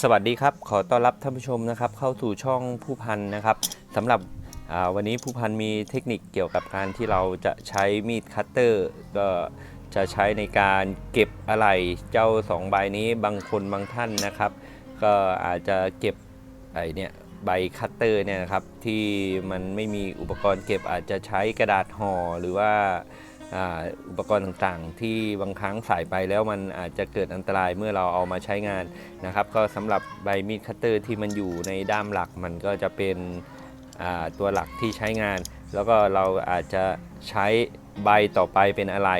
สวัสดีครับ ขอต้อนรับท่านผู้ชมนะครับ เข้าสู่ช่องผู้พันนะครับสำหรับวันนี้ผู้พันมีเทคนิคเกี่ยวกับการที่เราจะใช้มีดคัตเตอร์ก็จะใช้ในการเก็บอะไหล่เจ้าสองใบนี้บางคนบางท่านนะครับ ก็อาจจะเก็บไอเนี่ยใบคัตเตอร์เนี่ยนะครับที่มันไม่มีอุปกรณ์เก็บอาจจะใช้กระดาษห่อหรือว่า อุปกรณ์ต่างๆ ที่บางครั้งใส่ไปแล้วมันอาจจะเกิดอันตรายเมื่อเราเอามาใช้งานนะครับ ก็สำหรับใบมีดคัตเตอร์ที่มันอยู่ในด้ามหลักมันก็จะเป็นตัวหลักที่ใช้งาน แล้วก็เราอาจจะใช้ใบต่อไปเป็นอะไร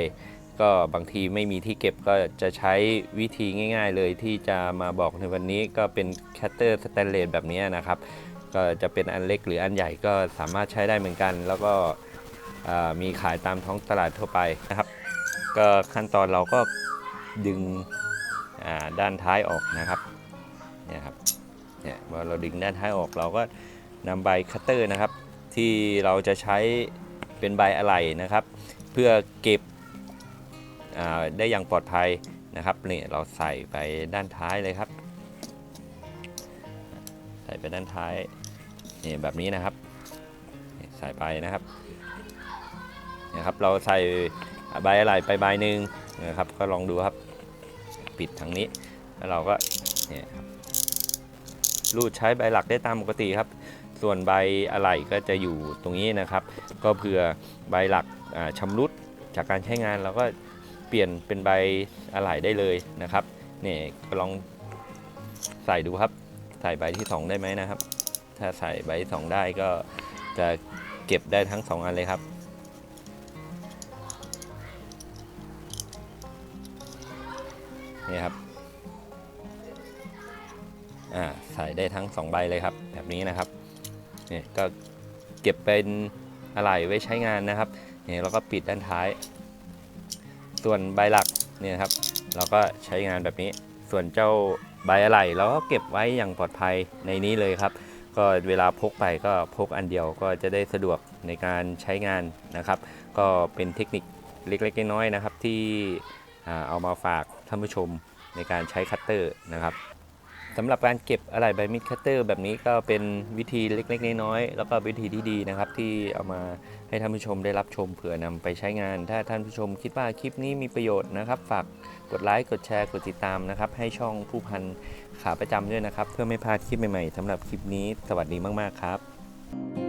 ก็บางทีไม่มีที่เก็บก็จะใช้วิธีง่าย ๆ เลยที่จะมาบอกในวันนี้ก็เป็นคัตเตอร์สแตนเลสแบบนี้นะครับ ก็จะเป็นอันเล็กหรืออันใหญ่ก็สามารถใช้ได้เหมือนกัน แล้วก็ มีขายตามท้องตลาดทั่วไปนะครับ ก็ขั้นตอนเราก็ดึงด้านท้ายออกนะครับเนี่ยครับเนี่ยพอเราดึงด้านท้ายออกเราก็นำใบคัตเตอร์นะครับ ที่เราจะใช้เป็นใบอะไหล่นะครับ เพื่อเก็บได้อย่างปลอดภัยนะครับนี่เราใส่ไปด้านท้ายเลยครับ ใส่ไปด้านท้ายนี่แบบนี้นะครับ ใส่ไปนะครับ นะครับ เราใส่ใบอะไรไปใบหนึ่งนะครับก็ลองดูครับปิดทางนี้ แล้วเราก็เนี่ยครับรูดใช้ใบหลักได้ตามปกติครับ ส่วนใบอะไหล่ก็จะอยู่ตรงนี้นะครับ ก็เผื่อใบหลักอ่าชำรุดจากการใช้งานเราก็เปลี่ยนเป็นใบอะไหล่ได้เลยนะครับเนี่ยก็ลองใส่ดูครับ ใส่ใบที่ 2 ได้ไหมนะครับ ถ้าใส่ใบที่สองได้ก็จะเก็บได้ทั้งสองอันเลยครับ นี่ครับอ่าใส่ได้ทั้ง 2 ใบเลยครับ แบบนี้นะครับนี่ก็เก็บเป็นอะไหล่ไว้ใช้งานนะครับนี่เราก็ปิดด้านท้าย ส่วนใบหลักเนี่ยครับ เราก็ใช้งานแบบนี้ ส่วนเจ้าใบอะไหล่เราก็เก็บไว้อย่างปลอดภัยในนี้เลยครับ ก็เวลาพกไปก็พกอันเดียวก็จะได้สะดวกในการใช้งานนะครับ ก็เป็นเทคนิคเล็กๆน้อยๆนะครับที่ เอามาฝากท่านผู้ชมในการใช้คัตเตอร์นะครับสำหรับการเก็บอะไหล่ใบมีดคัตเตอร์ แบบนี้ก็เป็นวิธีเล็กๆน้อยๆแล้วก็วิธีที่ดีนะครับ ที่เอามาให้ท่านผู้ชมได้รับชมเผื่อนำไปใช้งาน ถ้าท่านผู้ชมคิดว่าคลิปนี้มีประโยชน์นะครับ ฝากกดไลค์กดแชร์กดติดตามนะครับ ให้ช่องผู้พันขาประจำด้วยนะครับ เพื่อไม่พลาดคลิปใหม่ๆสำหรับคลิปนี้สวัสดีมากๆครับ